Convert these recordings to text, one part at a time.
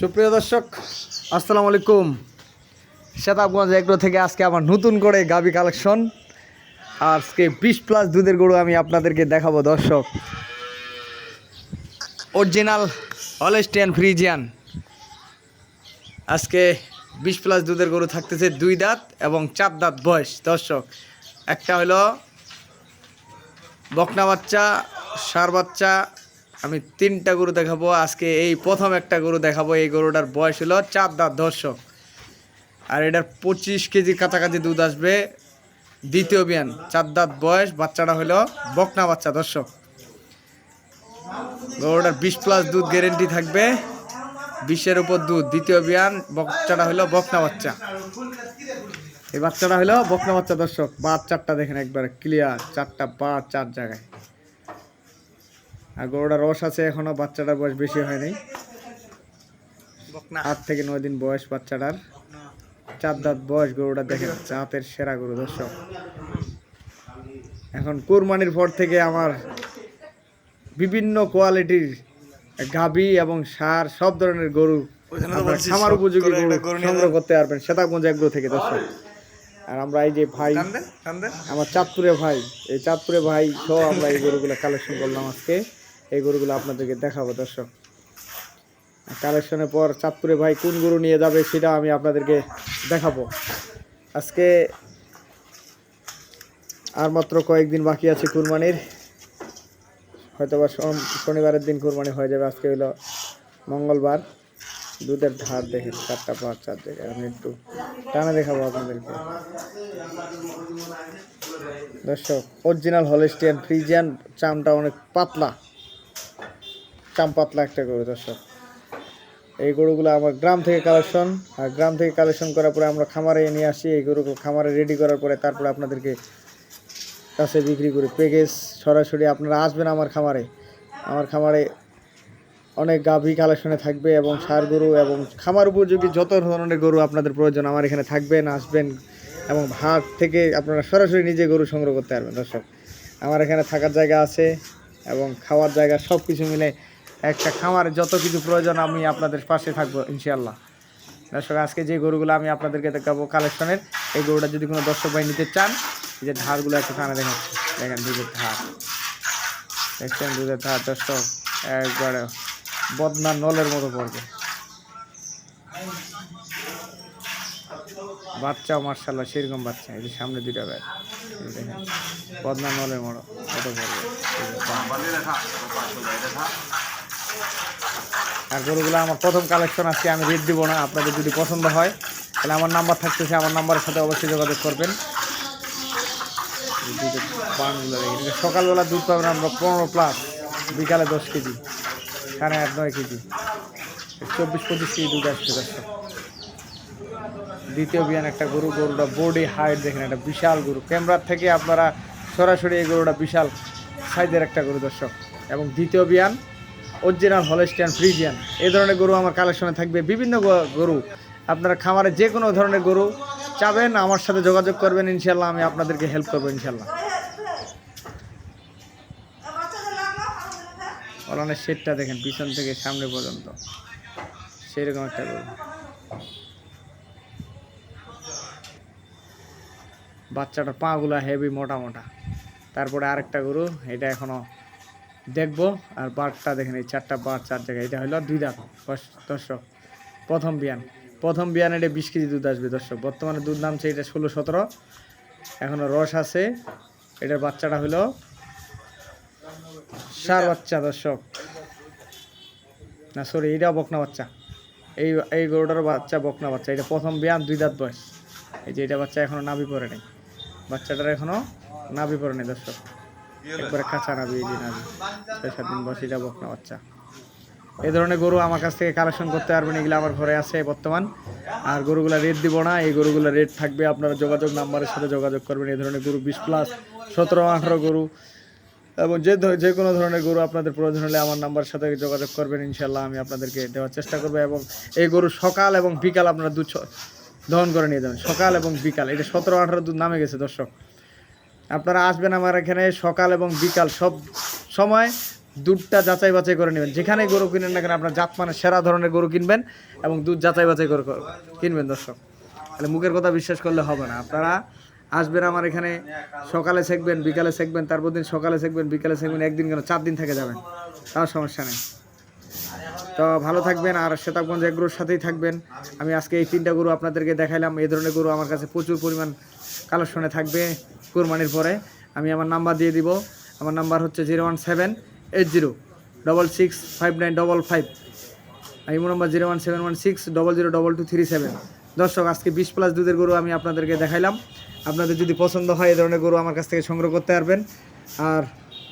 সুপ্রিয় দর্শক, আসসালামু আলাইকুম। শতাবগঞ্জ এগ্রো থেকে আজকে আমার নতুন করে গাবি কালেকশন। আজকে বিশ প্লাস দুধের গরু আমি আপনাদেরকে দেখাবো দর্শক। অরিজিনাল হলেস্টিয়ান ফ্রিজিয়ান আজকে বিশ প্লাস দুধের গরু থাকতেছে দুই দাঁত এবং চার দাঁত বয়স। দর্শক, একটা হলো বকনা বাচ্চা, সার বাচ্চা আমি তিনটা গরু দেখাবো। আজকে এই প্রথম একটা গরু দেখাবো। এই গরুটার বয়স হলো চার দাঁত দর্শক আর এটার পঁচিশ কেজি কাছাকাছি দুধ আসবে। দ্বিতীয় বিয়ান চার দাঁত বয়স, বাচ্চাটা হলো বকনা বাচ্চা দর্শক গরুটার বিশ প্লাস দুধ গ্যারেন্টি থাকবে। বিশের উপর দুধ। দ্বিতীয় বিয়ান, বাচ্চাটা হলো বকনা বাচ্চা। এই বাচ্চাটা হলো বকনা বাচ্চা দর্শক বার চারটা দেখেন একবার ক্লিয়ার চারটা বা চার জায়গায়। আর গরুটা রস আছে এখনও বাচ্চাটার বয়স বেশি হয়নি। আট থেকে নয় দিন বয়স বাচ্চাটার। চার দাঁত বয়স গরুটা দেখেন জাতের সেরা গরু দর্শক। এখন কোরবানির পর থেকে আমার বিভিন্ন কোয়ালিটির গাভী এবং সার সব ধরনের গরু খামার উপযোগী গরু সংগ্রহ করতে পারবেন সেতাগঞ্জ এগ্রো থেকে দর্শক। আর আমরা এই যে ভাই আমার চাঁদপুরে ভাই এই চাঁদপুরে ভাই সহ আমরা এই গরুগুলো কালেকশন করলাম আজকে। এই গরুগুলো আপনাদেরকে দেখাবো, দর্শক। কালেকশনের পর চাঁদপুরে ভাই কোন গরু নিয়ে যাবে সেটা আমি আপনাদেরকে দেখাবো। আজকে আর মাত্র কয়েকদিন বাকি আছে কুরবানির। হয়তো বা শনিবারের দিন কুরবানি হয়ে যাবে। আজকে হলো মঙ্গলবার। দুধের ধার দেখেন চারটা পাঁচ, চার দেখে, আমি একটু টানে দেখাবো আপনাদেরকে। দর্শক অরিজিনাল হলেস্টিয়ান ফ্রিজিয়ান চামটা অনেক পাতলা। চাম পাতলা একটা গরু, দর্শক। এই গরুগুলো আমার গ্রাম থেকে কালেকশন, আর গ্রাম থেকে কালেকশন করার পরে আমরা খামারে নিয়ে আসি, এই গরুগুলো খামারে রেডি করার পরে তারপরে আপনাদেরকে কাছে বিক্রি করি। প্যাকেজ সরাসরি আপনারা আসবেন আমার খামারে। আমার খামারে অনেক গাভী কালেকশনে থাকবে এবং সার গরু এবং খামার উপযোগী যত ধরনের গরু আপনাদের প্রয়োজন আমার এখানে থাকবেন, আসবেন এবং হাট থেকে আপনারা সরাসরি নিজে গরু সংগ্রহ করতে পারবেন, দর্শক। আমার এখানে থাকার জায়গা আছে এবং খাওয়ার জায়গা সব কিছু মিলে একটা খামারে যত কিছু প্রয়োজন, আমি আপনাদের পাশে থাকব ইনশাল্লাহ দর্শক, আজকে যে গরুগুলো আমি আপনাদেরকে দেখাবো কালেকশনের এই গরুটা যদি কোনো দর্শক ভাই নিতে চান যে ধারগুলো একটু কানে দেখাচ্ছি দেখেন দুধের ধার। দেখছেন দুধের ধার, দর্শক, একবারে বদনা নলের মতো পড়বে। বাচ্চাও মার্শাল্লাহ সেরকম বাচ্চা, এই যে সামনে দুইটা ব্যাগ দেখেন, বদনা নলের মতো মতো পড়বে। আর গরুগুলো আমার প্রথম কালেকশন আজকে আমি রেট দিব না, আপনাদের যদি পছন্দ হয়, তাহলে আমার নাম্বার থাকতেছে, আমার নাম্বারের সাথে অবশ্যই যোগাযোগ করবেন। সকালবেলা দুধ পাবেন আমরা পনেরো প্লাস বিকালে দশ কেজি, সাড়ে আট, নয় কেজি। চব্বিশ, পঁচিশ কেজি দুধ আসছে দ্বিতীয় বিয়ান একটা গরু, গরুটা বডি হাইট দেখেন, একটা বিশাল গরু। ক্যামেরার থেকে আপনারা সরাসরি এই গরুটা বিশাল সাইজের একটা গরু, দর্শক। এবং দ্বিতীয় বিয়ান অরিজিনাল হলেস্টিয়ান ফ্রিজিয়ান এই ধরনের গরু আমার কালেকশনে থাকবে। বিভিন্ন গরু। আপনারা খামারে যে কোনো ধরনের গরু চাবেন, আমার সাথে যোগাযোগ করবেন ইনশাল্লাহ আমি আপনাদেরকে হেল্প করব ইনশাল্লাহ ওলানের শেডটা দেখেন, পিছন থেকে সামনে পর্যন্ত। সেরকম একটা গরু। বাচ্চাটার পাগুলা হেভি মোটা মোটা। তারপরে আরেকটা গরু, এটা এখনও দেখব, আর বারটা দেখেন এই চারটা বার, চার জায়গায়। এটা হলো দুই দাঁত দর্শক, প্রথম বিয়ান। প্রথম বিয়ান এটা বিশ কেজি দুধ আসবে, দর্শক। বর্তমানে দুধ নামছে এটা ষোলো, সতেরো। এখনও রস আছে। এটার বাচ্চাটা হলো সার বাচ্চা, দর্শক। না সরি এইটাও বকনা বাচ্চা। এই এই গরুটারও বাচ্চা বকনা বাচ্চা। এটা প্রথম বিয়ান, দুই দাঁত বয়স। এই যে এটা বাচ্চা এখনও নাভি পড়ে নেই। বাচ্চাটার এখনও নাভি পড়ে নেই, দর্শক। একবারে কাঁচা নাভি এই যে নাভি ছয়, সাত দিন বয়স এটা বকনা বাচ্চা। এই ধরনের গরু আমার কাছ থেকে কালেকশন করতে পারবেন, এগুলো আমার ঘরে আছে বর্তমান। আর গরুগুলা রেট দিব না, এই গরুগুলো রেট থাকবে, আপনারা যোগাযোগ নাম্বারের সাথে যোগাযোগ করবেন, এই ধরনের গরু বিশ প্লাস সতেরো, আঠারো গরু। এবং যে যে কোনো ধরনের গরু আপনাদের প্রয়োজন হলে আমার নাম্বারের সাথে যোগাযোগ করবেন ইনশাল্লাহ আমি আপনাদেরকে দেওয়ার চেষ্টা করব। এবং এই গরু সকাল এবং বিকাল আপনারা দুধ দহন করে নিয়ে যাবেন। সকাল এবং বিকাল, এটা সতেরো, আঠারো দুধ নামে গেছে, দর্শক। আপনারা আসবেন আমার এখানে সকাল এবং বিকাল সব সময় দুধটা যাচাই বাছাই করে নেবেন। যেখানে গরু কিনেন না কেন আপনার জাত মানে সেরা ধরনের গরু কিনবেন এবং দুধ যাচাই বাছাই করে কিনবেন দর্শক। তাহলে মুখের কথা বিশ্বাস করলে হবে না। আপনারা আসবেন আমার এখানে, সকালে সেকবেন, বিকালে সেকবেন, তারপর দিন সকালে সেকবেন, বিকালে সেকবেন, একদিন কেন চার দিন থেকে যাবেন। তাও সমস্যা নেই। তো ভালো থাকবেন আর শ্বেতাবগঞ্জ এগ্রোর সাথেই থাকবেন। আমি আজকে এই তিনটা গরু আপনাদেরকে দেখাইলাম। এই ধরনের গরু আমার কাছে প্রচুর পরিমাণ কালেকশনে থাকবে কোরবানির পরে। আমি আমার নাম্বার দিয়ে দিব। আমার নাম্বার হচ্ছে zero one seven eight zero double six five nine double five. Imo number zero one seven one six double zero double two three seven. দর্শক, আজকে বিশ প্লাস দুধের গরু আমি আপনাদেরকে দেখাইলাম। আপনাদের যদি পছন্দ হয় এই ধরনের গরু আমার কাছ থেকে সংগ্রহ করতে পারবেন। আর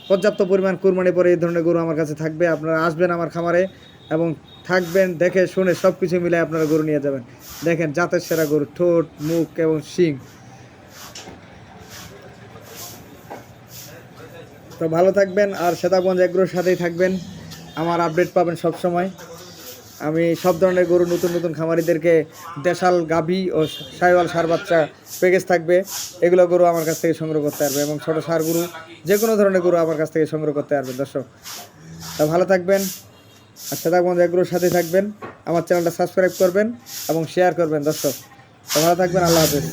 পর্যাপ্ত পরিমাণ কুরবানি পরে এই ধরনের গরু আমার কাছে থাকবে। আপনারা আসবেন আমার খামারে এবং থাকবেন, দেখে, শুনে সব কিছু মিলে আপনারা গরু নিয়ে যাবেন। দেখেন জাতের সেরা গরু, ঠোঁট, মুখ এবং শিং। তো ভালো থাকবেন আর শ্বেতাগঞ্জ এগ্রোর সাথেই থাকবেন। আমার আপডেট পাবেন সব সময় আমি সব ধরনের গরু, নতুন নতুন খামারিদেরকে দেশাল, গাভী ও সাইওয়াল সার বাচ্চা প্যাকেজ থাকবে। এগুলো গরু আমার কাছ থেকে সংগ্রহ করতে পারবে এবং ছোটো সার গরু যে কোনো ধরনের গরু আমার কাছ থেকে সংগ্রহ করতে পারবে। দর্শক, তা ভালো থাকবেন আর শ্বেতাগঞ্জ এগ্রোর সাথে থাকবেন। আমার চ্যানেলটা সাবস্ক্রাইব করবেন এবং শেয়ার করবেন। দর্শক, তো ভালো থাকবেন। আল্লাহ হাফেজ।